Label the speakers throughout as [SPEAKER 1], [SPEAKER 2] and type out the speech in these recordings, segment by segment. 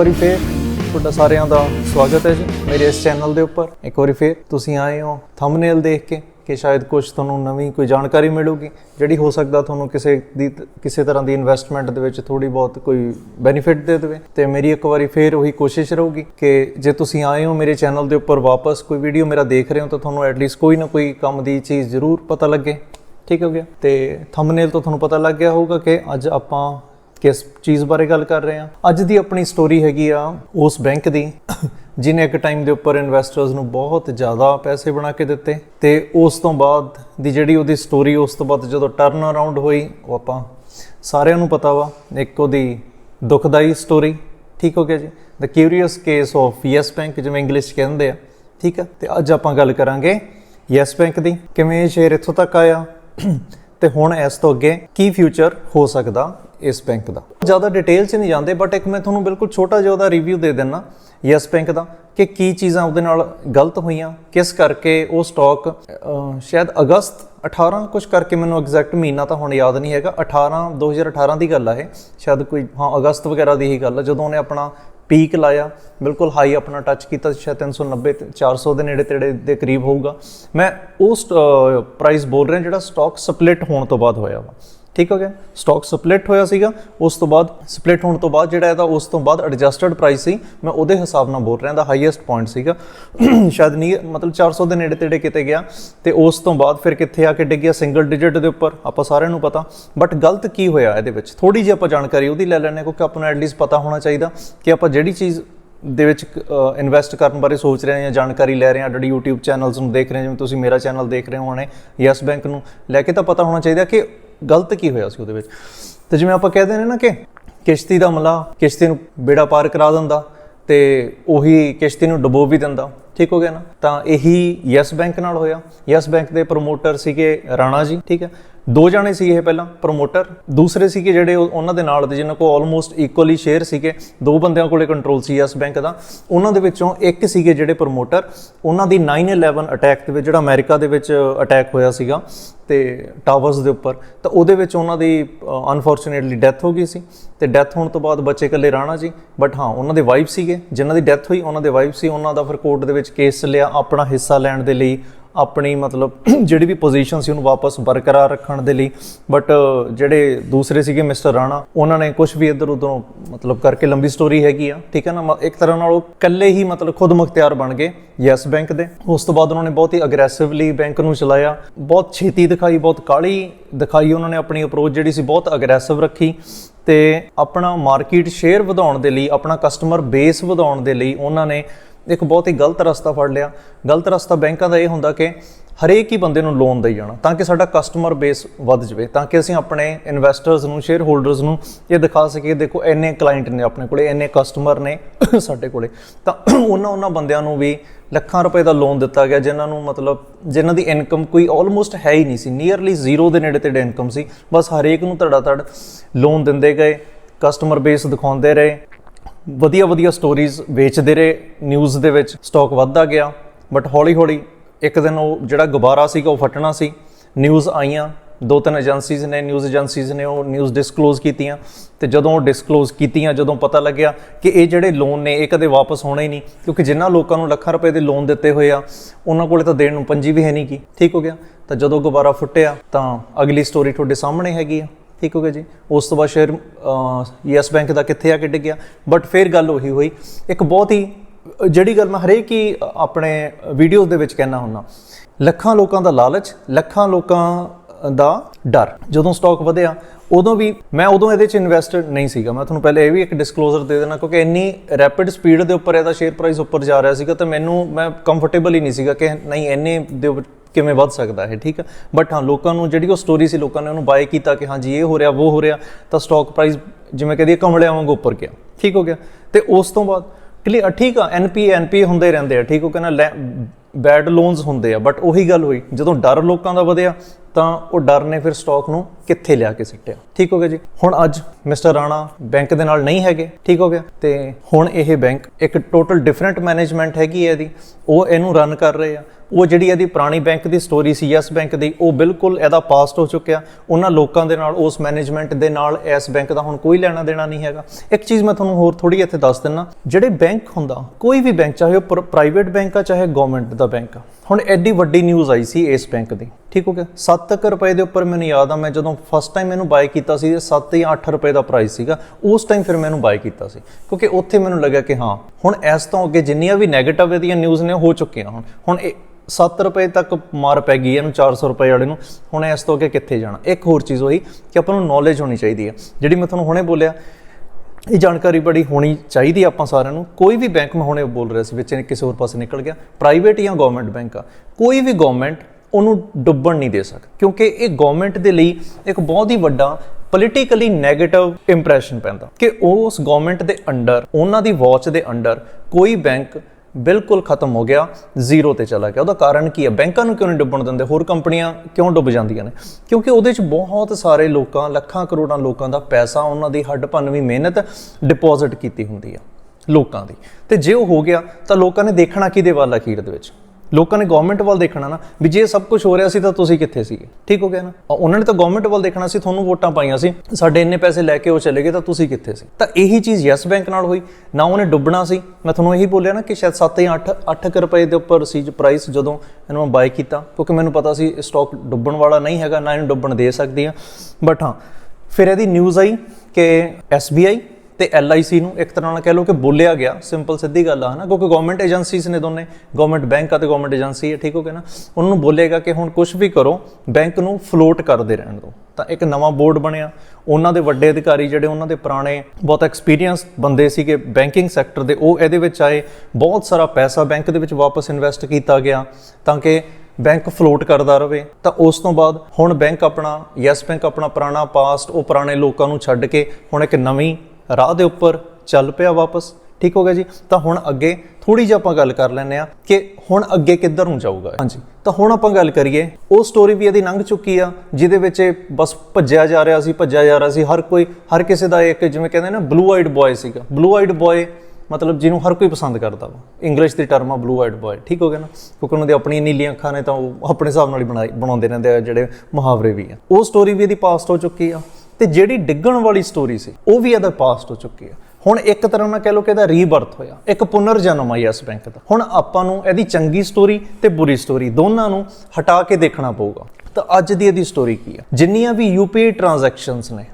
[SPEAKER 1] ਵਾਰੀ ਫੇਰ ਤੁਹਾਡਾ ਸਾਰਿਆਂ ਦਾ ਸਵਾਗਤ ਹੈ ਜੀ ਮੇਰੇ ਇਸ ਚੈਨਲ ਦੇ ਉੱਪਰ। ਇੱਕ ਵਾਰੀ ਫੇਰ ਤੁਸੀਂ ਆਏ ਹੋ ਥੰਬਨੇਲ ਦੇਖ ਕੇ ਕਿ ਸ਼ਾਇਦ ਕੁਝ ਤੁਹਾਨੂੰ ਨਵੀਂ ਕੋਈ ਜਾਣਕਾਰੀ ਮਿਲੂਗੀ, ਜਿਹੜੀ ਹੋ ਸਕਦਾ ਤੁਹਾਨੂੰ ਕਿਸੇ ਦੀ ਕਿਸੇ ਤਰ੍ਹਾਂ ਦੀ ਇਨਵੈਸਟਮੈਂਟ ਦੇ ਵਿੱਚ ਥੋੜੀ ਬਹੁਤ ਕੋਈ ਬੈਨੀਫਿਟ ਦੇ ਦੇਵੇ। ਤੇ ਮੇਰੀ ਇੱਕ ਵਾਰੀ ਫੇਰ ਉਹੀ ਕੋਸ਼ਿਸ਼ ਰਹੂਗੀ ਕਿ ਜੇ ਤੁਸੀਂ ਆਏ ਹੋ ਮੇਰੇ ਚੈਨਲ ਦੇ ਉੱਪਰ ਵਾਪਸ ਕੋਈ ਵੀਡੀਓ ਮੇਰਾ ਦੇਖ ਰਹੇ ਹੋ ਤਾਂ ਤੁਹਾਨੂੰ ਐਟਲੀਸਟ ਕੋਈ ਨਾ ਕੋਈ ਕੰਮ ਦੀ ਚੀਜ਼ ਜ਼ਰੂਰ ਪਤਾ ਲੱਗੇ। ਠੀਕ ਹੋ ਗਿਆ? ਤੇ ਥੰਬਨੇਲ ਤੋਂ ਤੁਹਾਨੂੰ ਪਤਾ ਲੱਗ ਗਿਆ ਹੋਊਗਾ ਕਿ ਅੱਜ ਆਪਾਂ ਕਿਸ ਚੀਜ਼ ਬਾਰੇ ਗੱਲ ਕਰ ਰਹੇ ਹਾਂ? ਅੱਜ ਦੀ ਆਪਣੀ ਸਟੋਰੀ ਹੈਗੀ ਆ ਉਸ ਬੈਂਕ ਦੀ ਜਿਨੇ ਇੱਕ ਟਾਈਮ ਦੇ ਉੱਪਰ ਇਨਵੈਸਟਰਸ ਨੂੰ ਬਹੁਤ ਜ਼ਿਆਦਾ ਪੈਸੇ ਬਣਾ ਕੇ ਦਿੱਤੇ ਤੇ ਉਸ ਤੋਂ ਬਾਅਦ ਦੀ ਜਿਹੜੀ ਉਹਦੀ ਸਟੋਰੀ ਉਸ ਤੋਂ ਬਾਅਦ ਜਦੋਂ ਟਰਨ ਅਰਾਊਂਡ ਹੋਈ, ਉਹ ਆਪਾਂ ਸਾਰਿਆਂ ਨੂੰ ਪਤਾ ਵਾ, ਇੱਕ ਉਹਦੀ ਦੁਖਦਾਈ ਸਟੋਰੀ ਠੀਕ ਹੋ ਗਿਆ ਜੀ? The curious case of Yes Bank ਜਿਵੇਂ ਇੰਗਲਿਸ਼ ਕਹਿੰਦੇ ਆ, ਠੀਕ ਆ? ਤੇ ਅੱਜ ਆਪਾਂ ਗੱਲ ਕਰਾਂਗੇ ਯੈਸ ਬੈਂਕ ਦੀ, ਕਿਵੇਂ ਸ਼ੇਅਰ ਇੱਥੋਂ ਤੱਕ ਆਇਆ? ਤੇ ਹੁਣ ਇਸ ਤੋਂ ਅੱਗੇ ਕੀ ਫਿਊਚਰ ਹੋ ਸਕਦਾ? ਇਸ ਬੈਂਕ ਦਾ। ਜ਼ਿਆਦਾ ਡਿਟੇਲ 'ਚ ਨਹੀਂ ਜਾਂਦੇ ਬਟ ਇੱਕ ਮੈਂ ਤੁਹਾਨੂੰ ਬਿਲਕੁਲ ਛੋਟਾ ਜਿਹਾ ਉਹਦਾ ਰਿਵਿਊ ਦੇ ਦਿੰਨਾ, ਯੈਸ ਬੈਂਕ ਦਾ, ਕਿ ਕੀ ਚੀਜ਼ਾਂ ਉਹਦੇ ਨਾਲ ਗਲਤ ਹੋਈਆਂ, ਕਿਸ ਕਰਕੇ ਉਹ ਸਟਾਕ ਸ਼ਾਇਦ ਅਗਸਤ 18 ਕੁਝ ਕਰਕੇ ਮੈਨੂੰ ਐਗਜ਼ੈਕਟ ਮਹੀਨਾ ਤਾਂ ਹੁਣ ਯਾਦ ਨਹੀਂ ਹੈਗਾ 18 2018 ਦੀ ਗੱਲ ਆ ਇਹ, ਸ਼ਾਇਦ ਕੋਈ, ਹਾਂ, ਅਗਸਤ ਵਗੈਰਾ ਦੀ ਹੀ ਗੱਲ ਆ, ਜਦੋਂ ਉਹਨੇ ਆਪਣਾ ਪੀਕ ਲਾਇਆ, ਬਿਲਕੁਲ ਹਾਈ ਆਪਣਾ ਟੱਚ ਕੀਤਾ, ਸ਼ਾਇਦ 390 ਤੇ 400 ਦੇ ਨੇੜੇ ਤੇੜੇ ਦੇ ਕਰੀਬ ਹੋਊਗਾ। ਮੈਂ ਉਸ ਪ੍ਰਾਈਸ ਬੋਲ ਰਿਹਾ ਜਿਹੜਾ ਸਟਾਕ ਸਪਲਿਟ ਹੋਣ ਤੋਂ ਬਾਅਦ ਹੋਇਆ ਵਾ। ਠੀਕ ਹੋ ਗਿਆ? ਸਟਾਕ ਸਪਲਿਟ ਹੋਇਆ ਸੀਗਾ, ਉਸ ਤੋਂ ਬਾਅਦ ਸਪਲਿਟ ਹੋਣ ਤੋਂ ਬਾਅਦ ਜਿਹੜਾ ਇਹਦਾ, ਉਸ ਤੋਂ ਬਾਅਦ ਐਡਜਸਟਡ ਪ੍ਰਾਈਸ ਸੀ, ਮੈਂ ਉਹਦੇ ਹਿਸਾਬ ਨਾਲ ਬੋਲ ਰਿਹਾ ਦਾ ਹਾਈਐਸਟ ਪੁਆਇੰਟ ਸੀਗਾ। ਸ਼ਾਇਦ ਨਹੀਂ ਮਤਲਬ 400 ਦੇ ਨੇੜੇ ਤੇੜੇ ਕਿਤੇ ਗਿਆ, ਤੇ ਉਸ ਤੋਂ ਬਾਅਦ ਫਿਰ ਕਿੱਥੇ ਆ ਕੇ ਡਿੱਗਿਆ? ਸਿੰਗਲ ਡਿਜਿਟ ਦੇ ਉੱਪਰ, ਆਪਾਂ ਸਾਰਿਆਂ ਨੂੰ ਪਤਾ। ਬਟ ਗਲਤ ਕੀ ਹੋਇਆ ਇਹਦੇ ਵਿੱਚ? ਥੋੜੀ ਜਿਹੀ ਆਪਾਂ ਜਾਣਕਾਰੀ ਉਹਦੀ ਲੈ ਲੈਣੇ ਕਿਉਂਕਿ ਆਪਾਂ ਨੂੰ ਐਟਲੀਸਟ ਪਤਾ ਹੋਣਾ ਚਾਹੀਦਾ ਕਿ ਆਪਾਂ ਜਿਹੜੀ ਚੀਜ਼ ਦੇ ਵਿੱਚ ਇਨਵੈਸਟ ਕਰਨ ਬਾਰੇ ਸੋਚ ਰਹੇ ਹਾਂ ਜਾਂ ਜਾਣਕਾਰੀ ਲੈ ਰਹੇ ਹਾਂ, ਜਿਹੜੀ YouTube ਚੈਨਲਸ ਨੂੰ ਦੇਖ ਰਹੇ ਜਿਵੇਂ ਤੁਸੀਂ ਮੇਰਾ ਚੈਨਲ ਦੇਖ ਰਹੇ ਹੋਣੇ ਯੈਸ ਬੈਂਕ ਨੂੰ, ਲੈ ਕੇ ਤਾਂ ਪਤਾ ਹੋਣਾ ਚਾਹੀਦਾ ਕਿ ਗਲਤ ਕੀ ਹੋਇਆ ਸੀ ਉਹਦੇ ਵਿੱਚ? ਤੇ ਜਿਵੇਂ ਆਪਾਂ ਕਹਿੰਦੇ ਨੇ ਨਾ ਕਿ ਕਿਸ਼ਤੀ ਦਾ ਮਲਾ ਕਿਸ਼ਤੀ ਨੂੰ ਬੇੜਾ ਪਾਰ ਕਰਾ ਦਿੰਦਾ ਤੇ ਉਹੀ ਕਿਸ਼ਤੀ ਨੂੰ ਡੁਬੋ ਵੀ ਦਿੰਦਾ। ਠੀਕ ਹੋ ਗਿਆ ਨਾ? ਤਾਂ ਇਹੀ ਯੈਸ ਬੈਂਕ ਨਾਲ ਹੋਇਆ। ਯੈਸ ਬੈਂਕ ਦੇ ਪ੍ਰੋਮੋਟਰ ਸੀਗੇ ਰਾਣਾ ਜੀ, ਠੀਕ ਹੈ? ਦੋ ਜਾਣੇ ਸੀ ਇਹ ਪਹਿਲਾਂ ਪ੍ਰੋਮੋਟਰ ਦੂਸਰੇ ਸੀਗੇ ਜਿਹੜੇ ਉਹ- ਉਹਨਾਂ ਦੇ ਨਾਲ ਦੇ, ਜਿਨ੍ਹਾਂ ਕੋਲ ਆਲਮੋਸਟ ਇਕੁਅਲੀ ਸ਼ੇਅਰ ਸੀਗੇ। ਦੋ ਬੰਦਿਆਂ ਕੋਲੇ ਕੰਟਰੋਲ ਸੀ ਇਸ ਬੈਂਕ ਦਾ। ਉਹਨਾਂ ਦੇ ਵਿੱਚੋਂ ਇੱਕ ਸੀਗੇ ਜਿਹੜੇ ਪ੍ਰੋਮੋਟਰ ਉਹਨਾਂ ਦੀ 9/11 ਅਟੈਕ ਦੇ ਵਿੱਚ, ਜਿਹੜਾ ਅਮਰੀਕਾ ਦੇ ਵਿੱਚ ਅਟੈਕ ਹੋਇਆ ਸੀਗਾ, ਤੇ ਟਾਵਰਸ ਦੇ ਉੱਪਰ। ਤਾਂ ਉਹਦੇ ਵਿੱਚ ਉਹਨਾਂ ਦੀ ਅਨਫੋਰਚੂਨੇਟਲੀ ਡੈਥ ਹੋ ਗਈ ਸੀ। ਤੇ ਡੈਥ ਹੋਣ ਤੋਂ ਬਾਅਦ ਬੱਚੇ ਇਕੱਲੇ ਰਾਣਾ ਜੀ। ਬਟ ਹਾਂ, ਉਹਨਾਂ ਦੇ ਵਾਈਫ ਸੀਗੇ। ਜਿਨ੍ਹਾਂ ਦੀ ਡੈਥ ਹੋਈ, ਉਹਨਾਂ ਦੇ ਵਾਈਫ ਸੀ। ਉਹਨਾਂ ਦਾ ਫਿਰ ਕੋਰਟ ਦੇ ਵਿੱਚ ਕੇਸ ਚੱਲਿਆ ਆਪਣਾ ਹਿੱਸਾ ਲੈਣ ਦੇ ਲਈ ਆਪਣੀ ਮਤਲਬ ਜਿਹੜੀ ਵੀ ਪੋਜੀਸ਼ਨ ਸੀ ਉਹਨੂੰ ਵਾਪਸ ਬਰਕਰਾਰ ਰੱਖਣ ਦੇ ਲਈ। ਬਟ ਜਿਹੜੇ ਦੂਸਰੇ ਸੀਗੇ ਮਿਸਟਰ ਰਾਣਾ, ਉਹਨਾਂ ਨੇ ਕੁਝ ਵੀ ਇੱਧਰ ਉਧਰੋਂ ਮਤਲਬ ਕਰਕੇ ਲੰਬੀ ਸਟੋਰੀ ਹੈਗੀ ਆ, ਠੀਕ ਹੈ ਨਾ? ਮ- ਇੱਕ ਤਰ੍ਹਾਂ ਨਾਲ ਉਹ ਇਕੱਲੇ ਹੀ ਮਤਲਬ ਖੁਦ ਮੁਖਤਿਆਰ ਬਣ ਗਏ ਯੈਸ ਬੈਂਕ ਦੇ। ਉਸ ਤੋਂ ਬਾਅਦ ਉਹਨਾਂ ਨੇ ਬਹੁਤ ਹੀ ਅਗਰੈਸਿਵਲੀ ਬੈਂਕ ਨੂੰ ਚਲਾਇਆ। ਬਹੁਤ ਛੇਤੀ ਦਿਖਾਈ, ਬਹੁਤ ਕਾਲੀ ਦਿਖਾਈ ਉਹਨਾਂ ਨੇ ਆਪਣੀ ਅਪਰੋਚ ਜਿਹੜੀ ਸੀ, ਬਹੁਤ ਅਗਰੈਸਿਵ ਰੱਖੀ। ਤੇ ਆਪਣਾ ਮਾਰਕੀਟ ਸ਼ੇਅਰ ਵਧਾਉਣ ਦੇ ਲਈ, ਆਪਣਾ ਕਸਟਮਰ ਬੇਸ ਵਧਾਉਣ ਦੇ ਲਈ ਉਹਨਾਂ ਨੇ ਇੱਕ ਬਹੁਤ ਹੀ ਗਲਤ ਰਸਤਾ ਫੜ ਲਿਆ। ਗਲਤ ਰਸਤਾ ਬੈਂਕਾਂ ਦਾ ਇਹ ਹੁੰਦਾ ਕਿ ਹਰੇਕ ਹੀ ਬੰਦੇ ਨੂੰ ਲੋਨ ਦੇਈ ਜਾਣਾ, ਤਾਂ ਕਿ ਸਾਡਾ ਕਸਟਮਰ ਬੇਸ ਵੱਧ ਜਾਵੇ, ਤਾਂ ਕਿ ਅਸੀਂ ਆਪਣੇ ਇਨਵੈਸਟਰਸ ਨੂੰ ਸ਼ੇਅਰ ਹੋਲਡਰਸ ਨੂੰ ਇਹ ਦਿਖਾ ਸਕੀਏ, ਦੇਖੋ, ਇੰਨੇ ਕਲਾਇੰਟ ਨੇ ਆਪਣੇ ਕੋਲੇ, ਇੰਨੇ ਕਸਟਮਰ ਨੇ ਸਾਡੇ ਕੋਲੇ। ਤਾਂ ਉਹਨਾਂ ਉਹਨਾਂ ਬੰਦਿਆਂ ਨੂੰ ਵੀ ਲੱਖਾਂ ਰੁਪਏ ਦਾ ਲੋਨ ਦਿੱਤਾ ਗਿਆ, ਜਿਨ੍ਹਾਂ ਨੂੰ ਮਤਲਬ ਜਿਨ੍ਹਾਂ ਦੀ ਇਨਕਮ ਕੋਈ ਆਲਮੋਸਟ ਹੈ ਹੀ ਨਹੀਂ ਸੀ ਨੀਅਰਲੀ ਜ਼ੀਰੋ ਦੇ ਨੇੜੇ ਤੇੜੇ ਇਨਕਮ ਸੀ। ਬਸ ਹਰੇਕ ਨੂੰ ਧੜਾ ਧੜ ਲੋਨ ਦਿੰਦੇ ਗਏ ਕਸਟਮਰ ਬੇਸ ਦਿਖਾਉਂਦੇ ਰਹੇ ਵਧੀਆ ਵਧੀਆ ਸਟੋਰੀਜ਼ ਵੇਚਦੇ ਰਹੇ ਨਿਊਜ਼ ਦੇ ਵਿੱਚ ਸਟਾਕ ਵੱਧਦਾ ਗਿਆ ਬਟ ਹੌਲੀ ਹੌਲੀ ਇੱਕ ਦਿਨ ਉਹ ਜਿਹੜਾ ਗੁਬਾਰਾ ਸੀਗਾ, ਉਹ ਫਟਣਾ ਸੀ। ਨਿਊਜ਼ ਆਈਆਂ ਦੋ ਤਿੰਨ ਏਜੰਸੀਜ਼ ਨੇ ਨਿਊਜ਼ ਏਜੰਸੀਜ਼ ਨੇ ਉਹ ਨਿਊਜ਼ ਡਿਸਕਲੋਜ਼ ਕੀਤੀਆਂ। ਤੇ ਜਦੋਂ ਉਹ ਡਿਸਕਲੋਜ਼ ਕੀਤੀਆਂ, ਜਦੋਂ ਪਤਾ ਲੱਗਿਆ ਕਿ ਇਹ ਜਿਹੜੇ ਲੋਨ ਨੇ, ਇਹ ਕਦੇ ਵਾਪਸ ਹੋਣੇ ਹੀ ਨਹੀਂ, ਕਿਉਂਕਿ ਜਿਨ੍ਹਾਂ ਲੋਕਾਂ ਨੂੰ ਲੱਖਾਂ ਰੁਪਏ ਦੇ ਲੋਨ ਦਿੱਤੇ ਹੋਏ ਆ, ਉਹਨਾਂ ਕੋਲੇ ਤਾਂ ਦੇਣ ਨੂੰ ਪੰਜੀ ਵੀ ਹੈ ਨਹੀਂ ਕੀ। ਠੀਕ ਹੋ ਗਿਆ? ਤਾਂ ਜਦੋਂ ਗੁਬਾਰਾ ਫੁੱਟਿਆ, ਤਾਂ ਅਗਲੀ ਸਟੋਰੀ ਤੁਹਾਡੇ ਸਾਹਮਣੇ ਹੈਗੀ ਆ। ਠੀਕ ਹੋ ਗਿਆ ਜੀ। ਉਸ ਤੋਂ ਬਾਅਦ ਸ਼ੇਅਰ ਯੈਸ ਬੈਂਕ ਦਾ ਕਿੱਥੇ ਆ ਕੇ ਡਿੱਗਿਆ ਬਟ ਫਿਰ ਗੱਲ ਉਹੀ ਹੋਈ। ਇੱਕ ਬਹੁਤ ਹੀ, ਜਿਹੜੀ ਗੱਲ ਮੈਂ ਹਰੇਕ ਹੀ ਆਪਣੇ ਵੀਡੀਓਜ਼ ਦੇ ਵਿੱਚ ਕਹਿਣਾ ਹੁੰਦਾ ਲੱਖਾਂ ਲੋਕਾਂ ਦਾ ਲਾਲਚ, ਲੱਖਾਂ ਲੋਕਾਂ ਦਾ ਡਰ। ਜਦੋਂ ਸਟਾਕ ਵਧਿਆ, ਉਦੋਂ ਵੀ ਮੈਂ ਉਦੋਂ ਇਹਦੇ ਚ ਇਨਵੈਸਟਡ ਨਹੀਂ ਸੀਗਾ। ਮੈਂ ਤੁਹਾਨੂੰ ਪਹਿਲੇ ਇਹ ਵੀ ਇੱਕ ਡਿਸਕਲੋਜ਼ਰ ਦੇ ਦੇਣਾ, ਕਿਉਂਕਿ ਇੰਨੀ ਰੈਪਿਡ ਸਪੀਡ ਦੇ ਉੱਪਰ ਇਹਦਾ ਸ਼ੇਅਰ ਪ੍ਰਾਈਸ ਉੱਪਰ ਜਾ ਰਿਹਾ ਸੀਗਾ, ਤਾਂ ਮੈਨੂੰ, ਮੈਂ ਕੰਫਰਟੇਬਲ ਹੀ ਨਹੀਂ ਸੀਗਾ ਕਿ ਨਹੀਂ, ਇੰਨੇ ਦੇ ਕਿਵੇਂ ਵੱਧ ਸਕਦਾ ਹੈ, ਠੀਕ ਹੈ? ਬਟ ਹਾਂ, ਲੋਕਾਂ ਨੂੰ ਜਿਹੜੀ ਉਹ ਸਟੋਰੀ ਸੀ, ਲੋਕਾਂ ਨੇ ਉਹਨੂੰ ਬਾਏ ਕੀਤਾ ਕਿ ਹਾਂਜੀ ਇਹ ਹੋ ਰਿਹਾ, ਉਹ ਹੋ ਰਿਹਾ, ਤਾਂ ਸਟਾਕ ਪ੍ਰਾਈਸ ਜਿਵੇਂ ਕਹਦੀ ਕਮਲਿਆਂ ਵਾਂਗੂ ਉੱਪਰ ਗਿਆ, ਠੀਕ ਹੋ ਗਿਆ? ਤੇ ਉਸ ਤੋਂ ਬਾਅਦ ਕਲੀਅਰ ਠੀਕ ਆ ਐਨਪੀ ਐਨਪੀ ਹੁੰਦੇ ਰਹਿੰਦੇ ਆ, ਠੀਕ ਹੋ ਕਹਿੰਦਾ ਨਾ ਬੈਡ ਲੋਨਸ ਹੁੰਦੇ ਆ ਬਟ ਉਹੀ ਗੱਲ ਹੋਈ, ਜਦੋਂ ਡਰ ਲੋਕਾਂ ਦਾ ਵਧਿਆ, ਤਾਂ ਉਹ ਡਰ ਨੇ ਫਿਰ ਸਟਾਕ ਨੂੰ ਕਿੱਥੇ ਲਿਆ ਕੇ ਸਿੱਟਿਆ, ਠੀਕ ਹੋ ਗਿਆ ਜੀ? ਹੁਣ ਅੱਜ ਮਿਸਟਰ ਰਾਣਾ ਬੈਂਕ ਦੇ ਨਾਲ ਨਹੀਂ ਹੈਗੇ, ਠੀਕ ਹੋ ਗਿਆ? ਤੇ ਹੁਣ ਇਹ ਬੈਂਕ ਇੱਕ ਟੋਟਲ ਡਿਫਰੈਂਟ ਮੈਨੇਜਮੈਂਟ ਹੈਗੀ ਹੈ ਇਹਦੀ, ਉਹ ਇਹਨੂੰ ਰਨ ਕਰ ਰਹੇ ਆ ਉਹ ਜਿਹੜੀ ਇਹਦੀ ਪੁਰਾਣੀ ਬੈਂਕ ਦੀ ਸਟੋਰੀ ਸੀ, ਯੈਸ ਬੈਂਕ ਦੀ, ਉਹ ਬਿਲਕੁਲ ਇਹਦਾ ਪਾਸਟ ਹੋ ਚੁੱਕਿਆ। ਉਹਨਾਂ ਲੋਕਾਂ ਦੇ ਨਾਲ, ਉਸ ਮੈਨੇਜਮੈਂਟ ਦੇ ਨਾਲ ਇਸ ਬੈਂਕ ਦਾ ਹੁਣ ਕੋਈ ਲੈਣਾ ਦੇਣਾ ਨਹੀਂ ਹੈਗਾ। ਇੱਕ ਚੀਜ਼ ਮੈਂ ਤੁਹਾਨੂੰ ਹੋਰ ਥੋੜੀ ਇੱਥੇ ਦੱਸ ਦਿੰਨਾ ਜਿਹੜੇ ਬੈਂਕ ਹੁੰਦਾ, ਕੋਈ ਵੀ ਬੈਂਕ, ਚਾਹੇ ਉਹ ਪ੍ਰਾਈਵੇਟ ਬੈਂਕ ਆ, ਚਾਹੇ ਗਵਰਨਮੈਂਟ ਦਾ ਬੈਂਕ ਆ ਹੁਣ ਐਡੀ ਵੱਡੀ ਨਿਊਜ਼ ਆਈ ਸੀ ਇਸ ਬੈਂਕ ਦੀ, ਠੀਕ ਹੋ ਗਿਆ? 7 ਰੁਪਏ ਦੇ ਉੱਪਰ ਮੈਨੂੰ ਯਾਦ ਆ, ਮੈਂ ਜਦੋਂ ਫਸਟ ਟਾਈਮ ਇਹਨੂੰ ਬਾਏ ਕੀਤਾ ਸੀ 7 ਜਾਂ 8 ਰੁਪਏ ਦਾ ਪ੍ਰਾਈਸ ਸੀਗਾ, ਉਸ ਟਾਈਮ ਫਿਰ ਮੈਂ ਇਹਨੂੰ ਬਾਏ ਕੀਤਾ ਸੀ। ਕਿਉਂਕਿ ਉੱਥੇ ਮੈਨੂੰ ਲੱਗਾ ਕਿ ਹਾਂ, ਹੁਣ ਇਸ ਤੋਂ ਅੱਗੇ ਜਿੰਨੀਆਂ ਵੀ 네ਗੇਟਿਵ ਇਹਦੀਆਂ ਨਿਊਜ਼ ਨੇ, ਹੋ ਚੁੱਕੀਆਂ ਹੁਣ। ਹੁਣ ਇਹ 7 ਰੁਪਏ ਤੱਕ ਮਾਰ ਪੈ ਗਈ ਇਹਨੂੰ 400 ਰੁਪਏ ਵਾਲੇ ਨੂੰ, ਹੁਣ ਇਸ ਤੋਂ ਅੱਗੇ ਕਿੱਥੇ ਜਾਣਾ? ਇੱਕ ਹੋਰ ਚੀਜ਼ ਹੋਈ ਕਿ ਆਪਾਂ ਨੂੰ ਨੌਲੇਜ ਹੋਣੀ ਚਾਹੀਦੀ ਹੈ। ਜਿਹੜੀ ਮੈਂ ਤੁਹਾਨੂੰ ਹੁਣੇ ਬੋਲਿਆ ਇਹ ਜਾਣਕਾਰੀ ਬੜੀ ਹੋਣੀ ਚਾਹੀਦੀ ਆਪਾਂ ਸਾਰਿਆਂ ਨੂੰ। ਕੋਈ ਵੀ ਬੈਂਕ, ਮੈਂ ਹੁਣੇ ਬੋਲ ਰਿਹਾ ਸੀ, ਵਿੱਚ ਕਿਸੇ ਹੋਰ ਪਾਸੇ ਨਿਕਲ ਗਿਆ। ਪ੍ਰਾਈਵੇਟ ਜਾਂ ਗਵਰਨਮੈਂਟ ਬੈਂਕ ਆ। ਕੋਈ ਵੀ ਗਵਰਨਮੈਂਟ ਉਹਨੂੰ ਡੁੱਬਣ ਨਹੀਂ ਦੇ ਸਕਦੀ। ਕਿਉਂਕਿ ਇਹ ਗਵਰਨਮੈਂਟ ਦੇ ਲਈ ਇੱਕ ਬਹੁਤ ਹੀ ਵੱਡਾ ਪੋਲੀਟੀਕਲੀ 네ਗੇਟਿਵ ਇੰਪ੍ਰੈਸ਼ਨ ਪੈਂਦਾ। ਕਿ ਉਸ ਗਵਰਨਮੈਂਟ ਦੇ ਅੰਡਰ ਉਹਨਾਂ ਦੀ ਵਾਚ ਦੇ ਅੰਡਰ ਕੋਈ ਬੈਂਕ ਬਿਲਕੁਲ ਖਤਮ ਹੋ ਗਿਆ, ਜ਼ੀਰੋ ਤੇ ਚਲਾ ਗਿਆ। ਉਹਦਾ ਕਾਰਨ ਕੀ ਹੈ? ਬੈਂਕਾਂ ਨੂੰ ਕਿਉਂ ਨਹੀਂ ਡੁੱਬਣ ਦਿੰਦੇ? ਹੋਰ ਕੰਪਨੀਆਂ ਕਿਉਂ ਡੁੱਬ ਜਾਂਦੀਆਂ ਨੇ? ਕਿਉਂਕਿ ਉਹਦੇ 'ਚ ਬਹੁਤ ਸਾਰੇ ਲੋਕਾਂ, ਲੱਖਾਂ ਕਰੋੜਾਂ ਲੋਕਾਂ ਦਾ ਪੈਸਾ, ਉਹਨਾਂ ਦੀ ਹੱਡ ਭੰਨਵੀਂ ਮਿਹਨਤ ਡਿਪੋਜ਼ਿਟ ਕੀਤੀ ਹੁੰਦੀ ਆ, ਲੋਕਾਂ ਦੀ। ਤੇ ਜੇ ਉਹ ਹੋ ਗਿਆ, ਤਾਂ ਲੋਕਾਂ ਨੇ ਦੇਖਣਾ ਕਿਹਦੇ ਵੱਲ ਅਖੀਰ ਦੇ ਵਿੱਚ? ਲੋਕਾਂ ਨੇ ਗਵਰਨਮੈਂਟ ਵੱਲ ਦੇਖਣਾ ਨਾ ਵੀ ਜੇ ਸਭ ਕੁਝ ਹੋ ਰਿਹਾ ਸੀ ਤਾਂ ਤੁਸੀਂ ਕਿੱਥੇ ਸੀਗੇ? ਠੀਕ ਹੋ ਗਿਆ ਨਾ? ਉਹਨਾਂ ਨੇ ਤਾਂ ਗਵਰਨਮੈਂਟ ਵੱਲ ਦੇਖਣਾ ਸੀ, ਤੁਹਾਨੂੰ ਵੋਟਾਂ ਪਾਈਆਂ ਸੀ, ਸਾਡੇ ਇੰਨੇ ਪੈਸੇ ਲੈ ਕੇ ਉਹ ਚਲੇ ਗਏ ਤਾਂ ਤੁਸੀਂ ਕਿੱਥੇ ਸੀ? ਤਾਂ ਇਹੀ ਚੀਜ਼ ਯੈਸ ਬੈਂਕ ਨਾਲ ਹੋਈ, ਨਾ ਉਹਨੇ ਡੁੱਬਣਾ ਸੀ। ਮੈਂ ਤੁਹਾਨੂੰ ਇਹੀ ਬੋਲਿਆ ਨਾ ਕਿ ਸ਼ਾਇਦ 7 ਜਾਂ 8 8 ਰੁਪਏ ਦੇ ਉੱਪਰ ਸੀ ਪ੍ਰਾਈਸ ਜਦੋਂ ਇਹਨੂੰ ਮੈਂ ਬਾਈ ਕੀਤਾ, ਕਿਉਂਕਿ ਮੈਨੂੰ ਪਤਾ ਸੀ ਸਟਾਕ ਡੁੱਬਣ ਵਾਲਾ ਨਹੀਂ ਹੈਗਾ, ਨਾ ਇਹਨੂੰ ਡੁੱਬਣ ਦੇ ਸਕਦੀ ਆ। ਬਟ ਹਾਂ, ਫਿਰ ਇਹਦੀ ਨਿਊਜ਼ ਆਈ ਕਿ SBI ਤੇ LIC ਨੂੰ ਇੱਕ ਤਰ੍ਹਾਂ ਨਾਲ ਕਹਿ ਲਓ ਕਿ ਬੋਲਿਆ ਗਿਆ। ਸਿੰਪਲ ਸਿੱਧੀ ਗੱਲ ਆ, ਹਨਾ? ਕਿਉਂਕਿ ਗਵਰਨਮੈਂਟ ਏਜੰਸੀਜ਼ ਨੇ ਦੋਨੇ ਗਵਰਨਮੈਂਟ ਬੈਂਕ ਅਤੇ ਤੇ ਗਵਰਨਮੈਂਟ ਏਜੰਸੀ ਹੈ ਠੀਕ ਹੋ ਗਿਆ ਨਾ? ਉਹਨਾਂ ਨੂੰ ਬੋਲੇਗਾ ਕਿ ਹੁਣ ਕੁਝ ਵੀ ਕਰੋ ਬੈਂਕ ਨੂੰ ਫਲੋਟ ਕਰਦੇ ਰਹਿਣ ਦਿਓ। ਤਾਂ ਇੱਕ ਨਵਾਂ ਬੋਰਡ ਬਣਿਆ। ਉਹਨਾਂ ਦੇ ਵੱਡੇ ਅਧਿਕਾਰੀ ਜਿਹੜੇ, ਉਹਨਾਂ ਦੇ ਪੁਰਾਣੇ ਬਹੁਤ ਐਕਸਪੀਰੀਅੰਸ ਬੰਦੇ ਸੀਗੇ ਬੈਂਕਿੰਗ ਸੈਕਟਰ ਦੇ, ਉਹ ਇਹਦੇ ਵਿੱਚ ਆਏ। ਬਹੁਤ ਸਾਰਾ ਪੈਸਾ ਬੈਂਕ ਦੇ ਵਿੱਚ ਵਾਪਸ ਇਨਵੈਸਟ ਕੀਤਾ ਗਿਆ ਤਾਂ ਕਿ ਬੈਂਕ ਫਲੋਟ ਕਰਦਾ ਰਵੇ। ਤਾਂ ਉਸ ਤੋਂ ਬਾਅਦ ਹੁਣ ਬੈਂਕ ਆਪਣਾ ਯੈਸ ਬੈਂਕ ਆਪਣਾ ਪੁਰਾਣਾ ਪਾਸਟ ਉਹ ਪੁਰਾਣੇ ਲੋਕਾਂ ਨੂੰ ਛੱਡ ਕੇ ਹੁਣ ਇੱਕ ਨਵੀਂ ਰਾਹ ਦੇ ਉੱਪਰ ਚੱਲ ਪਿਆ ਵਾਪਸ। ਠੀਕ ਹੋ ਗਿਆ ਜੀ? ਤਾਂ ਹੁਣ ਅੱਗੇ ਥੋੜੀ ਜਿਹੀ ਆਪਾਂ ਗੱਲ ਕਰ ਲੈਂਦੇ ਆ ਕਿ ਹੁਣ ਅੱਗੇ ਕਿੱਧਰ ਨੂੰ ਜਾਊਗਾ। ਹਾਂਜੀ, ਤਾਂ ਹੁਣ ਆਪਾਂ ਗੱਲ ਕਰੀਏ, ਉਹ ਸਟੋਰੀ ਵੀ ਇਹਦੀ ਲੰਘ ਚੁੱਕੀ ਆ, ਜਿਹਦੇ ਵਿੱਚ ਬਸ ਭੱਜਿਆ ਜਾ ਰਿਹਾ ਸੀ, ਭੱਜਿਆ ਜਾ ਰਿਹਾ ਸੀ। ਹਰ ਕੋਈ, ਹਰ ਕਿਸੇ ਦਾ ਇੱਕ ਜਿਵੇਂ ਕਹਿੰਦੇ ਨਾ ਬਲੂ ਆਈਡ ਬॉय ਸੀਗਾ। ਬਲੂ ਆਈਡ ਬॉय ਮਤਲਬ ਜਿਹਨੂੰ ਹਰ ਕੋਈ ਪਸੰਦ ਕਰਦਾ ਵਾ। ਇੰਗਲਿਸ਼ ਦੀ ਟਰਮ ਆ ਬਲੂ ਆਈਡ ਬॉय ਠੀਕ ਹੋ ਗਿਆ ਨਾ? ਕਿਉਂਕਿ ਉਹਨਾਂ ਦੀ ਆਪਣੀ ਨੀਲੀਆਂ ਅੱਖਾਂ ਨੇ ਤਾਂ ਉਹ ਆਪਣੇ ਹਿਸਾਬ ਨਾਲ ਹੀ ਬਣਾਉਂਦੇ ਰਹਿੰਦੇ ਆ ਜਿਹੜੇ ਮੁਹਾਵਰੇ ਵੀ ਆ। ਉਹ ਸਟੋਰੀ ਵੀ ਇਹਦੀ ਪਾਸਟ ਹੋ ਚੁੱਕੀ ਆ। ਤੇ ਜਿਹੜੀ ਡਿੱਗਣ ਵਾਲੀ ਸਟੋਰੀ ਸੀ, ਉਹ ਵੀ ਇਹਦਾ ਪਾਸਟ ਹੋ ਚੁੱਕੀ ਆ। ਹੁਣ ਇੱਕ ਤਰ੍ਹਾਂ ਨਾਲ ਕਹਿ ਲਓ ਕਿ ਇਹਦਾ ਰੀਬਰਥ ਹੋਇਆ। ਇੱਕ ਪੁਨਰ ਜਨਮ ਆ ਯੈਸ ਬੈਂਕ ਦਾ। ਹੁਣ ਆਪਾਂ ਨੂੰ ਇਹਦੀ ਚੰਗੀ ਸਟੋਰੀ ਤੇ ਬੁਰੀ ਸਟੋਰੀ ਦੋਨਾਂ ਨੂੰ ਹਟਾ ਕੇ ਦੇਖਣਾ ਪਊਗਾ। ਤਾਂ ਅੱਜ ਦੀ ਇਹਦੀ ਸਟੋਰੀ ਕੀ ਆ? ਜਿੰਨੀਆਂ ਵੀ ਯੂਪੀਆਈ ਟ੍ਰਾਂਜੈਕਸ਼ਨਸ ਨੇ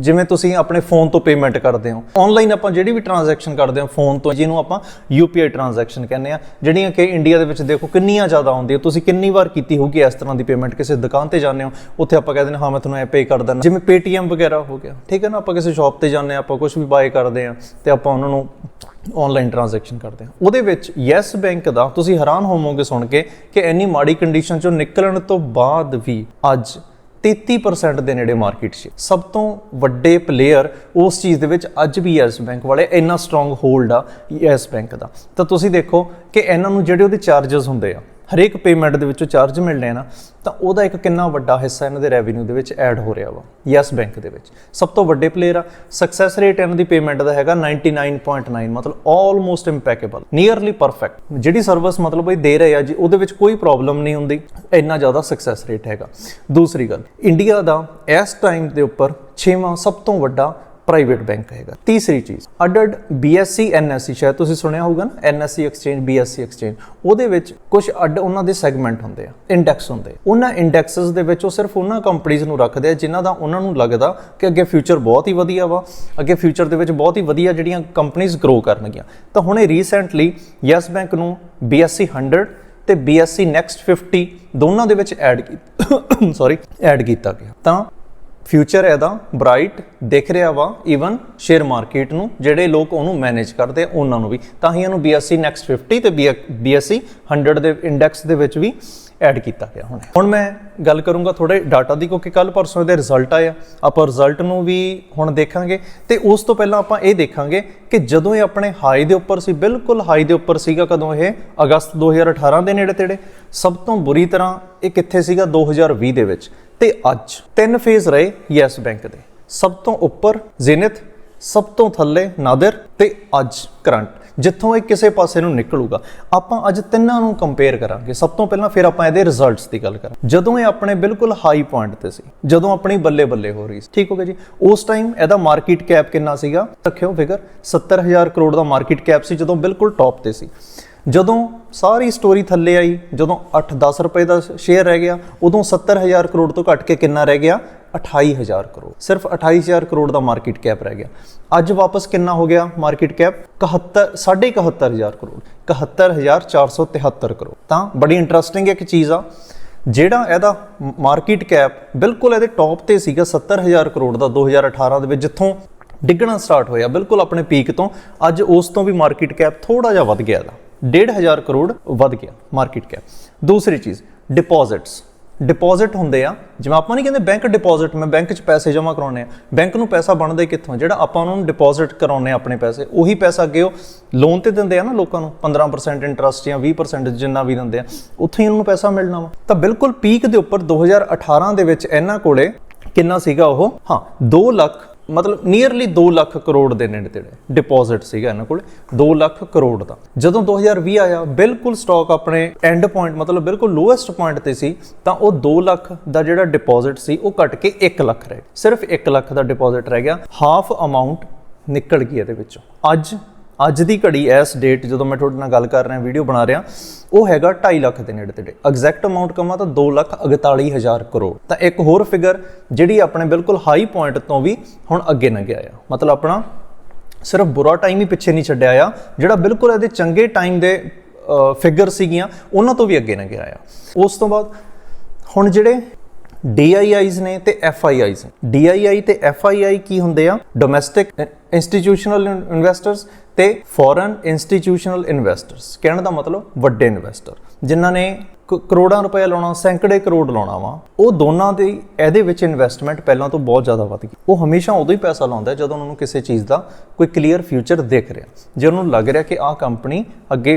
[SPEAKER 1] ਜਿਵੇਂ ਤੁਸੀਂ ਆਪਣੇ ਫੋਨ ਤੋਂ ਪੇਮੈਂਟ ਕਰਦੇ ਹੋ। ਆਨਲਾਈਨ ਆਪਾਂ ਜਿਹੜੀ ਵੀ ਟ੍ਰਾਂਜੈਕਸ਼ਨ ਕਰਦੇ ਹਾਂ ਫੋਨ ਤੋਂ, ਜਿਹਨੂੰ ਆਪਾਂ ਯੂਪੀਆਈ ਟ੍ਰਾਂਜੈਕਸ਼ਨ ਕਹਿੰਦੇ ਆ ਜਿਹੜੀਆਂ ਕਿ ਇੰਡੀਆ ਦੇ ਵਿੱਚ ਦੇਖੋ ਕਿੰਨੀਆਂ ਜ਼ਿਆਦਾ ਆਉਂਦੀਆਂ ਤੁਸੀਂ ਕਿੰਨੀ ਵਾਰ ਕੀਤੀ ਹੋਊਗੀ ਇਸ ਤਰ੍ਹਾਂ ਦੀ ਪੇਮੈਂਟ ਕਿਸੇ ਦੁਕਾਨ ਤੇ ਜਾਂਦੇ ਹੋ, ਉੱਥੇ ਆਪਾਂ ਕਹਿੰਦੇ ਨੇ ਹਾਂ ਮੈਂ ਤੁਹਾਨੂੰ ਇਹ ਪੇ ਕਰ ਦਿੰਦਾ। ਜਿਵੇਂ Paytm ਵਗੈਰਾ ਹੋ ਗਿਆ। ਠੀਕ ਹੈ ਨਾ, ਆਪਾਂ ਕਿਸੇ ਸ਼ਾਪ ਤੇ ਜਾਂਦੇ ਹਾਂ, ਆਪਾਂ ਕੁਝ ਵੀ ਬਾਏ ਕਰਦੇ ਆ ਤੇ ਆਪਾਂ ਉਹਨਾਂ ਨੂੰ ਆਨਲਾਈਨ ਟ੍ਰਾਂਜੈਕਸ਼ਨ ਕਰਦੇ ਹਾਂ। ਉਹਦੇ ਵਿੱਚ ਯੈਸ ਬੈਂਕ ਦਾ ਤੁਸੀਂ ਹੈਰਾਨ ਹੋਵੋਗੇ ਸੁਣ ਕੇ ਕਿ ਇੰਨੀ ਮਾੜੀ ਕੰਡੀਸ਼ਨ ਚੋਂ ਨਿਕਲਣ ਤੋਂ ਬਾਅਦ ਵੀ ਅੱਜ 33% ਦੇ ਨੇੜੇ ਮਾਰਕੀਟ 'ਚ ਸਭ ਤੋਂ ਵੱਡੇ ਪਲੇਅਰ ਉਸ ਚੀਜ਼ ਦੇ ਵਿੱਚ ਅੱਜ ਵੀ ਯੈਸ ਬੈਂਕ ਵਾਲੇ ਇੰਨਾ ਸਟਰੋਂਗ ਹੋਲਡ ਆ ਯੈਸ ਬੈਂਕ ਦਾ। ਤਾਂ ਤੁਸੀਂ ਦੇਖੋ ਕਿ ਇਹਨਾਂ ਨੂੰ ਜਿਹੜੇ ਉਹਦੇ ਚਾਰजेस ਹੁੰਦੇ ਆ ਹਰੇਕ ਪੇਮੈਂਟ ਦੇ ਵਿੱਚੋਂ ਚਾਰਜ ਮਿਲਣੇ ਆ ਨਾ, ਤਾਂ ਉਹਦਾ ਇੱਕ ਕਿੰਨਾ ਵੱਡਾ ਹਿੱਸਾ ਇਹਨਾਂ ਦੇ ਰੈਵਨਿਊ ਦੇ ਵਿੱਚ ਐਡ ਹੋ ਰਿਹਾ ਵਾ, ਯੈਸ ਬੈਂਕ ਦੇ ਵਿੱਚ। ਸਭ ਤੋਂ ਵੱਡੇ ਪਲੇਅਰ ਆ ਸਕਸੈਸ ਰੇਟ ਇਹਨਾਂ ਦੀ ਪੇਮੈਂਟ ਦਾ ਹੈਗਾ 99.9 ਮਤਲਬ ਆਲਮੋਸਟ ਇੰਪੈਕੇਬਲ ਨੀਅਰਲੀ ਪਰਫੈਕਟ ਜਿਹੜੀ ਸਰਵਿਸ ਮਤਲਬ ਇਹ ਦੇ ਰਹੇ ਆ ਜੀ, ਉਹਦੇ ਵਿੱਚ ਕੋਈ ਪ੍ਰੋਬਲਮ ਨਹੀਂ ਹੁੰਦੀ, ਇੰਨਾ ਜ਼ਿਆਦਾ ਸਕਸੈਸ ਰੇਟ ਹੈਗਾ। ਦੂਸਰੀ ਗੱਲ ਇੰਡੀਆ ਦਾ ਇਸ ਟਾਈਮ ਦੇ ਉੱਪਰ 6ਵਾਂ ਸਭ ਤੋਂ ਵੱਡਾ ਪ੍ਰਾਈਵੇਟ ਬੈਂਕ ਹੈਗਾ ਤੀਸਰੀ ਚੀਜ਼ ਅਡਡ BSC NSE ਸ਼ਾਇਦ ਤੁਸੀਂ ਸੁਣਿਆ ਹੋਊਗਾ ਨਾ NSE ਐਕਸਚੇਂਜ BSC ਐਕਸਚੇਂਜ ਉਹਦੇ ਵਿੱਚ ਕੁਝ ਅੱਡ ਉਹਨਾਂ ਦੇ ਸੈਗਮੈਂਟ ਹੁੰਦੇ ਆ ਇੰਡੈਕਸ ਹੁੰਦੇ ਉਹਨਾਂ ਇੰਡੈਕਸਸ ਦੇ ਵਿੱਚ ਉਹ ਸਿਰਫ ਉਹਨਾਂ ਕੰਪਨੀਆਂ ਨੂੰ ਰੱਖਦੇ ਆ ਜਿਨ੍ਹਾਂ ਦਾ ਉਹਨਾਂ ਨੂੰ ਲੱਗਦਾ ਕਿ ਅੱਗੇ ਫਿਊਚਰ ਬਹੁਤ ਹੀ ਵਧੀਆ ਵਾ, ਅੱਗੇ ਫਿਊਚਰ ਦੇ ਵਿੱਚ ਬਹੁਤ ਹੀ ਵਧੀਆ ਜਿਹੜੀਆਂ ਕੰਪਨੀਆਂ ਗਰੋ ਕਰਨਗੀਆਂ। ਤਾਂ ਹੁਣੇ ਰੀਸੈਂਟਲੀ ਯੈਸ ਬੈਂਕ ਨੂੰ BSC 100 ਤੇ BSC ਨੈਕਸਟ 50 ਦੋਨਾਂ ਦੇ ਵਿੱਚ ਐਡ ਕੀਤਾ ਸੌਰੀ ਐਡ ਕੀਤਾ ਗਿਆ। ਤਾਂ ਫਿਊਚਰ ਇਹਦਾ ਬ੍ਰਾਈਟ ਦਿਖ ਰਿਹਾ ਵਾ ਈਵਨ ਸ਼ੇਅਰ ਮਾਰਕੀਟ ਨੂੰ, ਜਿਹੜੇ ਲੋਕ ਉਹਨੂੰ ਮੈਨੇਜ ਕਰਦੇ ਉਹਨਾਂ ਨੂੰ ਵੀ। ਤਾਂ ਹੀ ਇਹਨੂੰ BSC ਨੈਕਸਟ 50 ਤੇ BSC 100 ਦੇ ਇੰਡੈਕਸ ਦੇ ਵਿੱਚ ਵੀ ਐਡ ਕੀਤਾ ਗਿਆ ਹੁਣ। ਹੁਣ ਮੈਂ ਗੱਲ ਕਰੂੰਗਾ ਥੋੜੇ ਡਾਟਾ ਦੀ, ਕਿਉਂਕਿ ਕੱਲ ਪਰਸੋਂ ਇਹਦੇ ਰਿਜ਼ਲਟ ਆਇਆ ਆਪਾਂ ਰਿਜ਼ਲਟ ਨੂੰ ਵੀ ਹੁਣ ਦੇਖਾਂਗੇ। ਤੇ ਉਸ ਤੋਂ ਪਹਿਲਾਂ ਆਪਾਂ ਇਹ ਦੇਖਾਂਗੇ ਕਿ ਜਦੋਂ ਇਹ ਆਪਣੇ ਹਾਈ ਦੇ ਉੱਪਰ ਸੀ, ਬਿਲਕੁਲ ਹਾਈ ਦੇ ਉੱਪਰ ਸੀਗਾ ਕਦੋਂ ਇਹ? ਅਗਸਤ 2018 ਦੇ ਨੇੜੇ ਤੇੜੇ। ਸਭ ਤੋਂ ਬੁਰੀ ਤਰ੍ਹਾਂ ਇਹ ਕਿੱਥੇ ਸੀਗਾ? 2020 ਦੇ ਵਿੱਚ। ਤੇ ਅੱਜ ਤਿੰਨ ਫੇਜ਼ ਰਹੇ ਯੈਸ ਬੈਂਕ ਦੇ। ਸਭ ਤੋਂ ਉੱਪਰ ਜ਼ੇਨਿਥ ਸਭ ਤੋਂ ਥੱਲੇ ਨਾਦਰ ਤੇ ਅੱਜ ਕਰੰਟ। ਜਿੱਥੋਂ ਇਹ ਕਿਸੇ ਪਾਸੇ ਨੂੰ ਨਿਕਲੂਗਾ। ਆਪਾਂ ਅੱਜ ਤਿੰਨਾਂ ਨੂੰ ਕੰਪੇਅਰ ਕਰਾਂਗੇ। ਸਭ ਤੋਂ ਪਹਿਲਾਂ ਫਿਰ ਆਪਾਂ ਇਹਦੇ ਰਿਜ਼ਲਟਸ ਦੀ ਗੱਲ ਕਰਾਂ ਜਦੋਂ ਇਹ ਆਪਣੇ ਬਿਲਕੁਲ ਹਾਈ ਪੁਆਇੰਟ ਤੇ ਸੀ, ਜਦੋਂ ਆਪਣੀ ਬੱਲੇ ਬੱਲੇ ਹੋ ਰਹੀ ਸੀ। ਠੀਕ ਹੋ ਗਿਆ ਜੀ? ਉਸ ਟਾਈਮ ਇਹਦਾ ਮਾਰਕੀਟ ਕੈਪ ਕਿੰਨਾ ਸੀਗਾ? ਰੱਖਿਓ ਫਿਗਰ 70000 ਕਰੋੜ ਦਾ ਮਾਰਕੀਟ ਕੈਪ ਸੀ, ਜਦੋਂ ਬਿਲਕੁਲ ਟੌਪ ਤੇ ਸੀ। ਜਦੋਂ ਸਾਰੀ ਸਟੋਰੀ ਥੱਲੇ ਆਈ, ਜਦੋਂ 8-10 ਰੁਪਏ ਦਾ ਸ਼ੇਅਰ ਰਹਿ ਗਿਆ, ਉਦੋਂ 70000 ਕਰੋੜ ਤੋਂ ਘਟ ਕੇ ਕਿੰਨਾ ਰਹਿ ਗਿਆ? 28000 ਕਰੋੜ। ਸਿਰਫ 28000 ਕਰੋੜ ਦਾ ਮਾਰਕੀਟ ਕੈਪ ਰਹਿ ਗਿਆ। ਅੱਜ ਵਾਪਸ ਕਿੰਨਾ ਹੋ ਗਿਆ ਮਾਰਕੀਟ ਕੈਪ 71 71500 ਕਰੋੜ। 71473 ਕਰੋੜ। ਤਾਂ ਬੜੀ ਇੰਟਰਸਟਿੰਗ ਇੱਕ ਚੀਜ਼ ਆ, ਜਿਹੜਾ ਇਹਦਾ ਮਾਰਕੀਟ ਕੈਪ ਬਿਲਕੁਲ ਇਹਦੇ ਟੌਪ ਤੇ ਸੀਗਾ 70000 ਕਰੋੜ ਦਾ 2018 ਦੇ ਵਿੱਚ, ਜਿੱਥੋਂ ਡਿੱਗਣਾ ਸਟਾਰਟ ਹੋਇਆ, ਬਿਲਕੁਲ ਆਪਣੇ ਪੀਕ ਤੋਂ। ਅੱਜ ਉਸ ਤੋਂ ਵੀ ਮਾਰਕੀਟ ਕੈਪ ਥੋੜਾ ਜਿਹਾ ਵੱਧ ਗਿਆ ਇਹਦਾ। 1500 ਕਰੋੜ ਵੱਧ ਗਿਆ ਮਾਰਕੀਟ ਕੈਪ ਦੂਸਰੀ ਚੀਜ਼ ਡਿਪੋਜ਼ਿਟਸ ਡਿਪੋਜ਼ਿਟ ਹੁੰਦੇ ਆ, ਜਿਵੇਂ ਆਪਾਂ ਨਹੀਂ ਕਹਿੰਦੇ ਬੈਂਕ ਡਿਪੋਜ਼ਿਟ ਮੈਂ ਬੈਂਕ 'ਚ ਪੈਸੇ ਜਮ੍ਹਾਂ ਕਰਾਉਣੇ ਆ। ਬੈਂਕ ਨੂੰ ਪੈਸਾ ਬਣਦਾ ਕਿੱਥੋਂ? ਜਿਹੜਾ ਆਪਾਂ ਉਹਨਾਂ ਨੂੰ ਡਿਪੋਜ਼ਿਟ ਕਰਾਉਣੇ ਆ ਆਪਣੇ ਪੈਸੇ, ਉਹੀ ਪੈਸਾ ਅੱਗੇ ਉਹ ਲੋਨ ਤੇ ਦਿੰਦੇ ਆ ਨਾ ਲੋਕਾਂ ਨੂੰ 15% ਇੰਟਰਸਟ ਜਾਂ 20% ਜਿੰਨਾ ਵੀ ਦਿੰਦੇ ਆ, ਉੱਥੇ ਹੀ ਉਹਨਾਂ ਨੂੰ ਪੈਸਾ ਮਿਲਣਾ ਵਾ। ਤਾਂ ਬਿਲਕੁਲ ਪੀਕ ਦੇ ਉੱਪਰ 2018 ਦੇ ਵਿੱਚ ਇਹਨਾਂ ਕੋਲੇ ਕਿੰਨਾ ਸੀਗਾ ਉਹ? ਹਾਂ 2 ਲੱਖ ਮਤਲਬ ਨੀਅਰਲੀ 2 ਲੱਖ ਕਰੋੜ ਦੇ ਨੇੜੇ ਤੇੜੇ ਡਿਪੋਜ਼ਿਟ ਸੀਗਾ ਇਹਨਾਂ ਕੋਲ 2 ਲੱਖ ਕਰੋੜ ਦਾ। ਜਦੋਂ 2020 ਆਇਆ, ਬਿਲਕੁਲ ਸਟਾਕ ਆਪਣੇ ਐਂਡ ਪੁਆਇੰਟ ਮਤਲਬ ਬਿਲਕੁਲ ਲੋਐਸਟ ਪੁਆਇੰਟ ਤੇ ਸੀ, ਤਾਂ ਉਹ 2 ਲੱਖ ਦਾ ਜਿਹੜਾ ਡਿਪੋਜ਼ਿਟ ਸੀ, ਉਹ ਘਟ ਕੇ 1 ਲੱਖ ਰਹਿ ਗਿਆ। ਸਿਰਫ 1 ਲੱਖ ਦਾ ਡਿਪੋਜ਼ਿਟ ਰਹਿ ਗਿਆ। ਹਾਫ ਅਮਾਉਂਟ ਨਿਕਲ ਗਈ ਇਹਦੇ ਵਿੱਚੋਂ। ਅੱਜ ਅੱਜ ਦੀ ਘੜੀ ਇਸ ਡੇਟ ਜਦੋਂ ਮੈਂ ਤੁਹਾਡੇ ਨਾਲ ਗੱਲ ਕਰ ਰਿਹਾ ਵੀਡੀਓ ਬਣਾ ਰਿਹਾ, ਉਹ ਹੈਗਾ 2.5 ਲੱਖ ਦੇ ਨੇੜੇ ਤੇੜੇ। ਐਗਜ਼ੈਕਟ ਅਮਾਉਂਟ ਕਮਾ ਤਾਂ 2 ਲੱਖ 41 ਹਜ਼ਾਰ ਕਰੋੜ। ਤਾਂ ਇੱਕ ਹੋਰ ਫਿਗਰ ਜਿਹੜੀ ਆਪਣੇ ਬਿਲਕੁਲ ਹਾਈ ਪੁਆਇੰਟ ਤੋਂ ਵੀ ਹੁਣ ਅੱਗੇ ਨਾ ਗਿਆ ਆ ਮਤਲਬ ਆਪਣਾ ਸਿਰਫ ਬੁਰਾ ਟਾਈਮ ਹੀ ਪਿੱਛੇ ਨਹੀਂ ਛੱਡਿਆ ਆ ਜਿਹੜਾ ਬਿਲਕੁਲ ਇਹਦੇ ਚੰਗੇ ਟਾਈਮ ਦੇ ਫਿਗਰ ਸੀਗੀਆਂ, ਉਹਨਾਂ ਤੋਂ ਵੀ ਅੱਗੇ ਨਾ ਗਿਆ ਆ ਉਸ ਤੋਂ ਬਾਅਦ ਹੁਣ ਜਿਹੜੇ DIIs ਨੇ ਤੇ FIIs ਨੇ। DII ਤੇ FII ਕੀ ਹੁੰਦੇ ਆ? ਡੋਮੈਸਟਿਕ ਇੰਸਟੀਟਿਊਸ਼ਨਲ ਇਨਵੈਸਟਰਸ ਤੇ ਫੋਰਨ ਇੰਸਟੀਟਿਊਸ਼ਨਲ ਇਨਵੈਸਟਰਸ ਕਹਿਣ ਦਾ ਮਤਲਬ ਵੱਡੇ ਇਨਵੈਸਟਰ ਜਿਨ੍ਹਾਂ ਨੇ ਕ- ਕਰੋੜਾਂ ਰੁਪਏ ਲਾਉਣਾ, ਸੈਂਕੜੇ ਕਰੋੜ ਲਾਉਣਾ ਵਾ, ਉਹ ਦੋਨਾਂ ਦੀ, ਇਹਦੇ ਵਿੱਚ ਇਨਵੈਸਟਮੈਂਟ ਪਹਿਲਾਂ ਤੋਂ ਬਹੁਤ ਜ਼ਿਆਦਾ ਵੱਧ ਗਈ। ਉਹ ਹਮੇਸ਼ਾ ਉਦੋਂ ਹੀ ਪੈਸਾ ਲਾਉਂਦਾ ਜਦੋਂ ਉਹਨਾਂ ਨੂੰ ਕਿਸੇ ਚੀਜ਼ ਦਾ ਕੋਈ ਕਲੀਅਰ ਫਿਊਚਰ ਦਿਖ ਰਿਹਾ। ਜੇ ਉਹਨੂੰ ਲੱਗ ਰਿਹਾ ਕਿ ਆਹ ਕੰਪਨੀ ਅੱਗੇ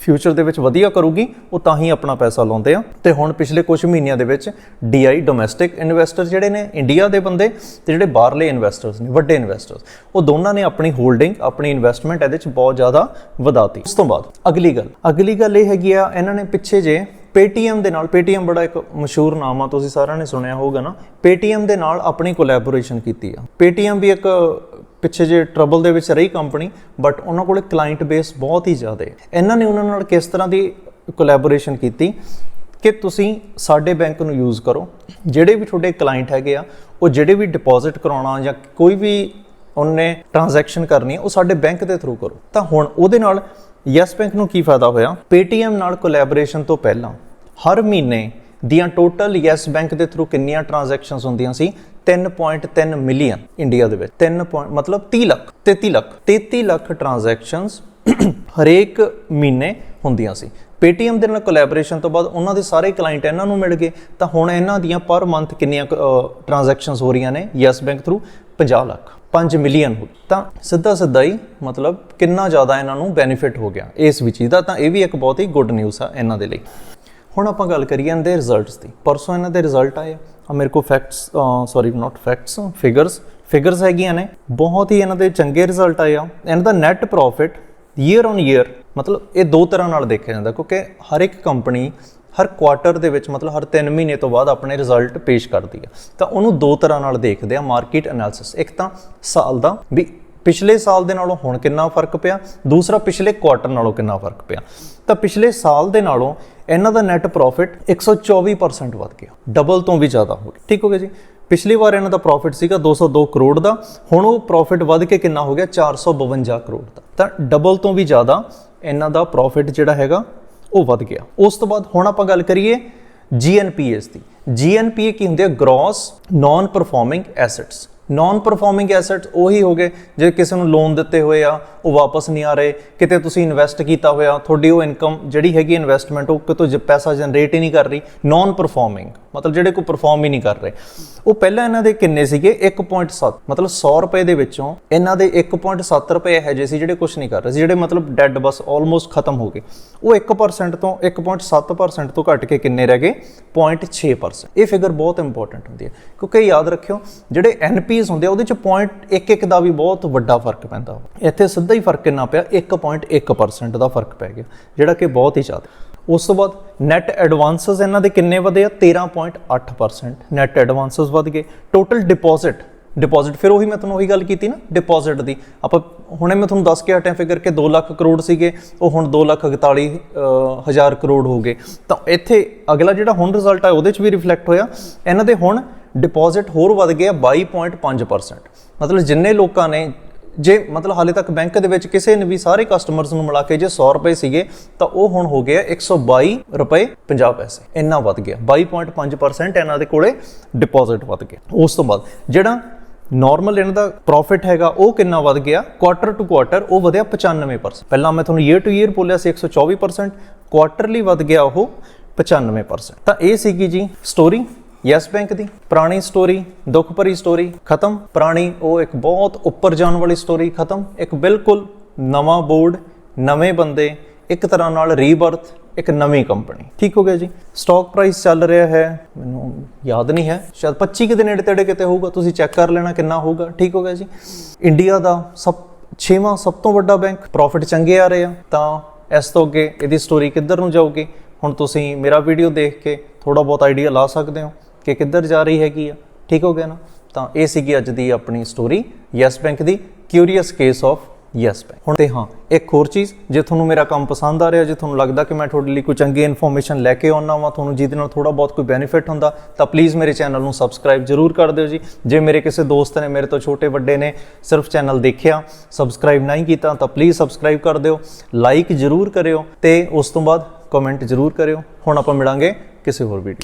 [SPEAKER 1] ਫਿਊਚਰ ਦੇ ਵਿੱਚ ਵਧੀਆ ਕਰੂਗੀ, ਉਹ ਤਾਂ ਹੀ ਆਪਣਾ ਪੈਸਾ ਲਾਉਂਦੇ ਆ। ਤੇ ਹੁਣ ਪਿਛਲੇ ਕੁਝ ਮਹੀਨਿਆਂ ਦੇ ਵਿੱਚ DI ਡੋਮੈਸਟਿਕ ਇਨਵੈਸਟਰ ਜਿਹੜੇ ਨੇ ਇੰਡੀਆ ਦੇ ਬੰਦੇ ਤੇ ਜਿਹੜੇ ਬਾਹਰਲੇ ਇਨਵੈਸਟਰਸ ਨੇ, ਵੱਡੇ ਇਨਵੈਸਟਰਸ ਉਹ ਦੋਨਾਂ ਨੇ ਆਪਣੀ ਹੋਲਡਿੰਗ ਆਪਣੀ ਇਨਵੈਸਟਮੈਂਟ ਇਹਦੇ ਵਿੱਚ ਬਹੁਤ ਜ਼ਿਆਦਾ ਵਧਾਤੀ। ਉਸ ਤੋਂ ਬਾਅਦ ਅਗਲੀ ਗੱਲ ਅਗਲੀ ਗੱਲ ਇਹ ਹੈਗੀ ਆ, ਇਹਨਾਂ ਨੇ ਪਿੱਛੇ ਜੇ Paytm ਦੇ ਨਾਲ, Paytm ਬੜਾ ਇੱਕ ਮਸ਼ਹੂਰ ਨਾਮ ਆ, ਤੁਸੀਂ ਸਾਰਿਆਂ ਨੇ ਸੁਣਿਆ ਹੋਊਗਾ ਨਾ, Paytm ਦੇ ਨਾਲ ਆਪਣੀ ਕੋਲੈਬੋਰੇਸ਼ਨ ਕੀਤੀ ਆ। Paytm ਵੀ ਇੱਕ ਪਿੱਛੇ ਜੇ ਟਰਬਲ ਦੇ ਵਿੱਚ ਰਹੀ ਕੰਪਨੀ ਬਟ ਉਹਨਾਂ ਕੋਲੇ ਕਲਾਇੰਟ ਬੇਸ ਬਹੁਤ ਹੀ ਜ਼ਿਆਦਾ ਹੈ। ਇਹਨਾਂ ਨੇ ਉਹਨਾਂ ਨਾਲ ਕਿਸ ਤਰ੍ਹਾਂ ਦੀ ਕੋਲੈਬੋਰੇਸ਼ਨ ਕੀਤੀ ਕਿ ਤੁਸੀਂ ਸਾਡੇ ਬੈਂਕ ਨੂੰ ਯੂਜ਼ ਕਰੋ, ਜਿਹੜੇ ਵੀ ਤੁਹਾਡੇ ਕਲਾਇੰਟ ਹੈਗੇ ਆ, ਉਹ ਜਿਹੜੇ ਵੀ ਡਿਪੋਜ਼ਿਟ ਕਰਾਉਣਾ ਜਾਂ ਕੋਈ ਵੀ ਉਹਨੇ ਟ੍ਰਾਂਜੈਕਸ਼ਨ ਕਰਨੀ ਹੈ ਉਹ ਸਾਡੇ ਬੈਂਕ ਦੇ ਥਰੂ ਕਰੋ। ਤਾਂ ਹੁਣ ਉਹਦੇ ਨਾਲ ਯੈਸ ਬੈਂਕ ਨੂੰ ਕੀ ਫਾਇਦਾ ਹੋਇਆ? Paytm ਨਾਲ ਕੋਲੈਬੋਰੇਸ਼ਨ ਤੋਂ ਪਹਿਲਾਂ ਹਰ ਮਹੀਨੇ ਦੀਆਂ ਟੋਟਲ ਯੈਸ ਬੈਂਕ ਦੇ ਥਰੂ ਕਿੰਨੀਆਂ ਟ੍ਰਾਂਜੈਕਸ਼ਨਸ ਹੁੰਦੀਆਂ ਸੀ? 3.3 ਮਿਲੀਅਨ ਇੰਡੀਆ ਦੇ ਵਿੱਚ। 3 point- ਮਤਲਬ 30 ਲੱਖ 33 ਲੱਖ 33 ਲੱਖ ਟ੍ਰਾਂਜੈਕਸ਼ਨਸ ਹਰੇਕ ਮਹੀਨੇ ਹੁੰਦੀਆਂ ਸੀ। Paytm ਦੇ ਨਾਲ ਕੋਲੈਬੋਰੇਸ਼ਨ ਤੋਂ ਬਾਅਦ ਉਹਨਾਂ ਦੇ ਸਾਰੇ ਕਲਾਇੰਟ ਇਹਨਾਂ ਨੂੰ ਮਿਲ ਗਏ। ਤਾਂ ਹੁਣ ਇਹਨਾਂ ਦੀਆਂ ਪਰ ਮੰਥ ਕਿੰਨੀਆਂ ਟ੍ਰਾਂਜੈਕਸ਼ਨਸ ਹੋ ਰਹੀਆਂ ਨੇ? Yes Bank through 50 lakh. 5 million ਹੋ ਤਾਂ ਸਿੱਧਾ ਸਿੱਧਾ ਹੀ ਮਤਲਬ ਕਿੰਨਾ ਜ਼ਿਆਦਾ ਇਹਨਾਂ ਨੂੰ ਬੈਨੀਫਿਟ ਹੋ ਗਿਆ ਇਸ ਵੀ ਚੀਜ਼ ਦਾ। ਤਾਂ ਇਹ ਵੀ ਇੱਕ ਬਹੁਤ ਹੀ ਗੁੱਡ ਨਿਊਜ਼ ਆ ਇਹਨਾਂ ਦੇ ਲਈ। ਹੁਣ ਆਪਾਂ ਗੱਲ ਕਰੀਏ ਇਹਨਾਂ ਦੇ ਰਿਜ਼ਲਟਸ ਦੀ। ਪਰਸੋਂ ਇਹਨਾਂ ਦੇ ਰਿਜ਼ਲਟ ਆਏ ਮੇਰੇ ਕੋਲ facts sorry not facts figures figures ਹੈਗੀਆਂ ਨੇ। ਬਹੁਤ ਹੀ ਇਹਨਾਂ ਦੇ ਚੰਗੇ ਰਿਜ਼ਲਟ ਆਏ ਆ। ਇਹਨਾਂ ਦਾ net profit year on year ਮਤਲਬ ਇਹ ਦੋ ਤਰ੍ਹਾਂ ਨਾਲ ਦੇਖਿਆ ਜਾਂਦਾ, ਕਿਉਂਕਿ ਹਰ ਇੱਕ ਕੰਪਨੀ ਹਰ ਕੁਆਟਰ ਦੇ ਵਿੱਚ, ਮਤਲਬ ਹਰ 3 ਮਹੀਨੇ ਤੋਂ ਬਾਅਦ ਆਪਣੇ ਰਿਜ਼ਲਟ ਪੇਸ਼ ਕਰਦੀ ਆ। ਤਾਂ ਉਹਨੂੰ ਦੋ ਤਰ੍ਹਾਂ ਨਾਲ ਦੇਖਦੇ ਆ ਮਾਰਕੀਟ ਐਨਾਲਿਸਿਸ ਇੱਕ ਤਾਂ ਸਾਲ ਦਾ, ਵੀ ਪਿਛਲੇ ਸਾਲ ਦੇ ਨਾਲੋਂ ਹੁਣ ਕਿੰਨਾ ਫ਼ਰਕ ਪਿਆ? ਦੂਸਰਾ, ਪਿਛਲੇ ਕੁਆਟਰ ਨਾਲੋਂ ਕਿੰਨਾ ਫ਼ਰਕ ਪਿਆ? ਤਾਂ ਪਿਛਲੇ ਸਾਲ ਦੇ ਨਾਲੋਂ ਇਹਨਾਂ ਦਾ ਨੈਟ ਪ੍ਰੋਫਿਟ 124% ਵੱਧ ਗਿਆ। ਡਬਲ ਤੋਂ ਵੀ ਜ਼ਿਆਦਾ ਹੋ ਗਿਆ। ਠੀਕ ਹੋ ਗਿਆ ਜੀ? ਪਿਛਲੀ ਵਾਰ ਇਹਨਾਂ ਦਾ ਪ੍ਰੋਫਿਟ ਸੀਗਾ 202 ਕਰੋੜ ਦਾ। ਹੁਣ ਉਹ ਪ੍ਰੋਫਿਟ ਵੱਧ ਕੇ ਕਿੰਨਾ ਹੋ ਗਿਆ? 452 ਕਰੋੜ ਦਾ। ਤਾਂ ਡਬਲ ਤੋਂ ਵੀ ਜ਼ਿਆਦਾ ਇਹਨਾਂ ਦਾ ਪ੍ਰੋਫਿਟ ਜਿਹੜਾ ਹੈਗਾ, ਉਹ ਵੱਧ ਗਿਆ। ਉਸ ਤੋਂ ਬਾਅਦ ਹੁਣ ਆਪਾਂ ਗੱਲ ਕਰੀਏ GNPAs ਦੀ। GNPA ਕੀ ਹੁੰਦੇ ਆ gross non performing assets non performing assets ਉਹੀ ਹੋ ਗਏ ਜੇ ਕਿਸੇ ਨੂੰ ਲੋਨ ਦਿੱਤੇ ਹੋਏ ਆ, ਉਹ ਵਾਪਸ ਨਹੀਂ ਆ ਰਹੇ, ਕਿਤੇ ਤੁਸੀਂ ਇਨਵੈਸਟ ਕੀਤਾ ਹੋਇਆ, ਤੁਹਾਡੀ ਉਹ ਇਨਕਮ ਜਿਹੜੀ ਹੈਗੀ ਇਨਵੈਸਟਮੈਂਟ ਉਹ ਕਿਤੋਂ ਜ- ਪੈਸਾ ਜਨਰੇਟ ਹੀ ਨਹੀਂ ਕਰ ਰਹੀ। ਨਾਨ ਪਰਫਾਰਮਿੰਗ ਮਤਲਬ ਜਿਹੜੇ ਕੋਈ ਪਰਫਾਰਮ ਹੀ ਨਹੀਂ ਕਰ ਰਹੇ। ਉਹ ਪਹਿਲਾਂ ਇਹਨਾਂ ਦੇ ਕਿੰਨੇ ਸੀਗੇ? 1.7 ਮਤਲਬ 100 ਰੁਪਏ ਦੇ ਵਿੱਚੋਂ ਇਹਨਾਂ ਦੇ 1.7 ਰੁਪਏ ਇਹੋ ਜਿਹੇ ਸੀ ਜਿਹੜੇ ਕੁਝ ਨਹੀਂ ਕਰ ਰਹੇ ਸੀ, ਜਿਹੜੇ ਮਤਲਬ ਡੈੱਡ ਬਸ ਆਲਮੋਸਟ ਖਤਮ ਹੋ ਗਏ। ਉਹ 1% ਤੋਂ 1.7% ਤੋਂ ਘਟ ਕੇ ਕਿੰਨੇ ਰਹਿ ਗਏ? 0.6% ਇਹ ਫਿਗਰ ਬਹੁਤ ਇੰਪੋਰਟੈਂਟ ਹੁੰਦੀ ਹੈ। ਕਿਉਂਕਿ ਯਾਦ ਰੱਖਿਓ, ਜਿਹੜੇ ਐਨਪੀਸ ਹੁੰਦੇ ਆ, ਉਹਦੇ ਚ 0.11 ਦਾ ਵੀ ਬਹੁਤ ਵੱਡਾ ਫ਼ਰਕ ਪੈਂਦਾ। ਇੱਥੇ ਸਿੱਧਾ ਹੀ ਫ਼ਰਕ ਕਿੰਨਾ ਪਿਆ? 1.1% ਦਾ ਫ਼ਰਕ ਪੈ ਗਿਆ, ਜਿਹੜਾ ਕਿ ਬਹੁਤ ਹੀ ਜ਼ਿਆਦਾ। ਉਸ ਤੋਂ ਬਾਅਦ ਨੈਟ ਐਡਵਾਂਸਸ ਇਹਨਾਂ ਦੇ ਕਿੰਨੇ ਵਧੇ ਆ? 13.8% ਨੈਟ ਐਡਵਾਂਸਸ ਵਧ ਗਏ। ਟੋਟਲ ਡਿਪੋਜ਼ਿਟ ਡਿਪੋਜ਼ਿਟ ਫਿਰ ਉਹੀ ਮੈਂ ਤੁਹਾਨੂੰ ਉਹੀ ਗੱਲ ਕੀਤੀ ਨਾ ਡਿਪੋਜ਼ਿਟ ਦੀ। ਆਪਾਂ ਹੁਣੇ ਮੈਂ ਤੁਹਾਨੂੰ ਦੱਸ ਕੇ ਹਟਿਆ ਫਿਗਰ ਕਿ 2 ਲੱਖ ਕਰੋੜ ਸੀਗੇ, ਉਹ ਹੁਣ 2 ਲੱਖ 41 ਹਜ਼ਾਰ ਕਰੋੜ ਹੋ ਗਏ। ਤਾਂ ਇੱਥੇ ਅਗਲਾ ਜਿਹੜਾ ਹੁਣ ਰਿਜ਼ਲਟ ਆ, ਉਹਦੇ ਚ ਵੀ ਰਿਫਲੈਕਟ ਹੋਇਆ। ਇਹਨਾਂ ਦੇ ਹੁਣ ਡਿਪੋਜ਼ਿਟ ਹੋਰ ਵਧ ਗਿਆ 22.5% ਮਤਲਬ ਜਿੰਨੇ ਲੋਕਾਂ ਨੇ ਜੇ ਮਤਲਬ ਹਾਲੇ ਤੱਕ ਬੈਂਕ ਦੇ ਵਿੱਚ ਕਿਸੇ ਨੇ ਵੀ ਸਾਰੇ ਕਸਟਮਰਸ ਨੂੰ ਮਿਲਾ ਕੇ ਜੇ 100 ਰੁਪਏ ਸੀਗੇ, ਤਾਂ ਉਹ ਹੁਣ ਹੋ ਗਿਆ 122 ਰੁਪਏ 50 ਪੈਸੇ। ਇੰਨਾ ਵੱਧ ਗਿਆ। 22.5% ਇਹਨਾਂ ਦੇ ਕੋਲੇ ਡਿਪੋਜ਼ਿਟ ਵੱਧ ਗਿਆ। ਉਸ ਤੋਂ ਬਾਅਦ ਜਿਹੜਾ ਨਾਰਮਲ ਇਹਨਾਂ ਦਾ ਪ੍ਰੋਫਿਟ ਹੈਗਾ, ਉਹ ਕਿੰਨਾ ਵੱਧ ਗਿਆ? ਕੁਆਟਰ ਟੂ ਕੁਆਟਰ ਉਹ ਵਧਿਆ 95% ਪਹਿਲਾਂ ਮੈਂ ਤੁਹਾਨੂੰ ਈਅਰ ਟੂ ਈਅਰ ਬੋਲਿਆ ਸੀ 124% ਕੁਆਟਰਲੀ ਵੱਧ ਗਿਆ ਉਹ 95% ਤਾਂ ਇਹ ਸੀਗੀ ਜੀ ਸਟੋਰੀ ਯੈਸ ਬੈਂਕ ਦੀ ਪੁਰਾਣੀ ਸਟੋਰੀ ਦੁੱਖ ਭਰੀ ਸਟੋਰੀ ਖਤਮ। ਪੁਰਾਣੀ, ਉਹ ਇੱਕ ਬਹੁਤ ਉੱਪਰ ਜਾਣ ਵਾਲੀ ਸਟੋਰੀ ਖਤਮ। ਇੱਕ ਬਿਲਕੁਲ ਨਵਾਂ ਬੋਰਡ ਨਵੇਂ ਬੰਦੇ, ਇੱਕ ਤਰ੍ਹਾਂ ਨਾਲ ਰੀਬਰਥ ਇੱਕ ਨਵੀਂ ਕੰਪਨੀ ਠੀਕ ਹੋ ਗਿਆ ਜੀ। ਸਟਾਕ ਪ੍ਰਾਈਸ ਚੱਲ ਰਿਹਾ ਹੈ। ਮੈਨੂੰ ਯਾਦ ਨਹੀਂ ਹੈ। ਸ਼ਾਇਦ 25 ਕਿ ਦੇ ਨੇੜੇ ਤੇੜੇ ਕਿਤੇ ਹੋਊਗਾ। ਤੁਸੀਂ ਚੈੱਕ ਕਰ ਲੈਣਾ ਕਿੰਨਾ ਹੋਊਗਾ। ਠੀਕ ਹੋ ਗਿਆ ਜੀ। ਇੰਡੀਆ ਦਾ ਸਭ, ਛੇਵਾਂ ਸਭ ਤੋਂ ਵੱਡਾ ਬੈਂਕ ਪ੍ਰੋਫਿਟ ਚੰਗੇ ਆ ਰਹੇ ਆ। ਤਾਂ ਇਸ ਤੋਂ ਅੱਗੇ ਇਹਦੀ ਸਟੋਰੀ ਕਿੱਧਰ ਨੂੰ ਜਾਊਗੀ? ਹੁਣ ਤੁਸੀਂ ਮੇਰਾ ਵੀਡੀਓ ਦੇਖ ਕੇ ਥੋੜਾ ਬਹੁਤ ਆਈਡੀਆ ਲਾ ਸਕਦੇ ਹੋ। ਕਿ ਕਿੱਧਰ ਜਾ ਰਹੀ ਹੈਗੀ ਆ? ਠੀਕ ਹੋ ਗਿਆ ਨਾ? ਤਾਂ ਇਹ ਸੀਗੀ ਅੱਜ ਦੀ ਆਪਣੀ story Yes Bank the curious case of Yes Bank. ਹੁਣ ਤੇ ਹਾਂ, ਇੱਕ ਹੋਰ ਚੀਜ਼, ਜੇ ਤੁਹਾਨੂੰ ਮੇਰਾ ਕੰਮ ਪਸੰਦ ਆ ਰਿਹਾ, ਜੇ ਤੁਹਾਨੂੰ ਲੱਗਦਾ ਕਿ ਮੈਂ ਤੁਹਾਡੇ ਲਈ ਕੋਈ ਚੰਗੀ ਇਨਫੋਰਮੇਸ਼ਨ ਲੈ ਕੇ ਆਉਣਾ ਵਾਂ, ਤੁਹਾਨੂੰ ਜਿਹਦੇ ਨਾਲ ਥੋੜਾ ਬਹੁਤ ਕੋਈ ਬੈਨੀਫਿਟ ਹੁੰਦਾ, ਤਾਂ ਪਲੀਜ਼ ਮੇਰੇ ਚੈਨਲ ਨੂੰ ਸਬਸਕ੍ਰਾਈਬ ਜ਼ਰੂਰ ਕਰ ਦਿਓ ਜੀ। ਜੇ ਮੇਰੇ ਕਿਸੇ ਦੋਸਤ ਨੇ ਮੇਰੇ ਤੋਂ ਛੋਟੇ ਵੱਡੇ ਨੇ ਸਿਰਫ ਚੈਨਲ ਦੇਖਿਆ ਸਬਸਕ੍ਰਾਈਬ ਨਹੀਂ ਕੀਤਾ, ਤਾਂ ਪਲੀਜ਼ ਸਬਸਕ੍ਰਾਈਬ ਕਰ ਦਿਓ ਲਾਈਕ ਜ਼ਰੂਰ ਕਰਿਓ ਤੇ ਉਸ ਤੋਂ ਬਾਅਦ ਕਮੈਂਟ ਜ਼ਰੂਰ ਕਰਿਓ। ਹੁਣ ਆਪਾਂ ਮਿਲਾਂਗੇ ਕਿਸੇ ਹੋਰ ਵੀਡੀਓ